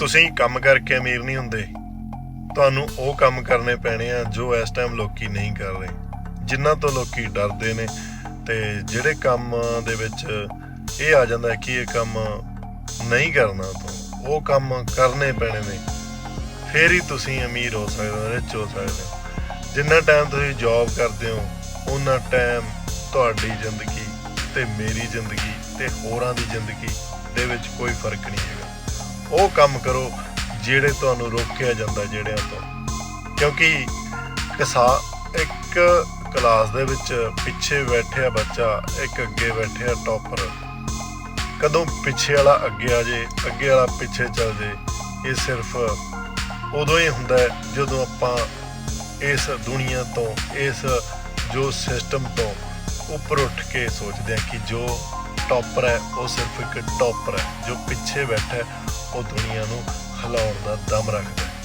ਤੁਸੀਂ ਕੰਮ ਕਰਕੇ ਅਮੀਰ ਨਹੀਂ ਹੁੰਦੇ। ਤੁਹਾਨੂੰ ਉਹ ਕੰਮ ਕਰਨੇ ਪੈਣੇ ਆ ਜੋ ਇਸ ਟਾਈਮ ਲੋਕੀ ਨਹੀਂ ਕਰ ਰਹੇ। ਜਿਨ੍ਹਾਂ ਤੋਂ ਲੋਕੀ ਡਰਦੇ ਨੇ ਤੇ ਜਿਹੜੇ ਕੰਮ ਦੇ ਵਿੱਚ ਇਹ ਆ ਜਾਂਦਾ ਕਿ ਇਹ ਕੰਮ ਨਹੀਂ ਕਰਨਾ ਤੋਂ ਉਹ ਕੰਮ ਕਰਨੇ ਪੈਣੇ ਨੇ। ਫੇਰ ਹੀ ਤੁਸੀਂ ਅਮੀਰ ਹੋ ਸਕਦੇ ਹੋ ਰਿਚ ਹੋ ਸਕਦੇ ਹੋ। ਜਿੰਨਾ ਟਾਈਮ ਤੁਸੀਂ ਜੌਬ ਕਰਦੇ ਹੋ ਉਹਨਾਂ ਟਾਈਮ ਤੁਹਾਡੀ ਜ਼ਿੰਦਗੀ ਤੇ ਮੇਰੀ ਜ਼ਿੰਦਗੀ ਤੇ ਹੋਰਾਂ ਦੀ ਜ਼ਿੰਦਗੀ ਦੇ ਵਿੱਚ ਕੋਈ ਫ਼ਰਕ ਨਹੀਂ ਹੈਗਾ। ਉਹ ਕੰਮ ਕਰੋ ਜਿਹੜੇ ਤੁਹਾਨੂੰ ਰੋਕਿਆ ਜਾਂਦਾ ਜਿਹੜਿਆਂ ਤੋਂ। ਕਿਉਂਕਿ ਕਿਸਾ ਇੱਕ ਕਲਾਸ ਦੇ ਵਿੱਚ ਪਿੱਛੇ ਬੈਠਿਆ ਬੱਚਾ, ਇੱਕ ਅੱਗੇ ਬੈਠਿਆ ਟੌਪਰ। ਕਦੋਂ ਪਿੱਛੇ ਵਾਲਾ ਅੱਗੇ ਆ ਜੇ, ਅੱਗੇ ਵਾਲਾ ਪਿੱਛੇ ਚੱਲ ਜੇ, ਇਹ ਸਿਰਫ ਉਦੋਂ ਹੀ ਹੁੰਦਾ ਹੈ ਜਦੋਂ ਆਪਾਂ ਇਸ ਦੁਨੀਆ ਤੋਂ, ਇਸ ਜੋ ਸਿਸਟਮ ਤੋਂ ਉੱਪਰ ਉੱਠ ਕੇ ਸੋਚਦੇ ਹਾਂ ਕਿ ਜੋ ਟੌਪਰ ਹੈ, ਉਹ ਸਿਰਫ ਇੱਕ ਟੌਪਰ ਹੈ, ਜੋ ਪਿੱਛੇ ਬੈਠਾ ਉਹ ਦੁਨੀਆ ਨੂੰ ਹਿਲਾਉਣ ਦਾ ਦਮ ਰੱਖਦਾ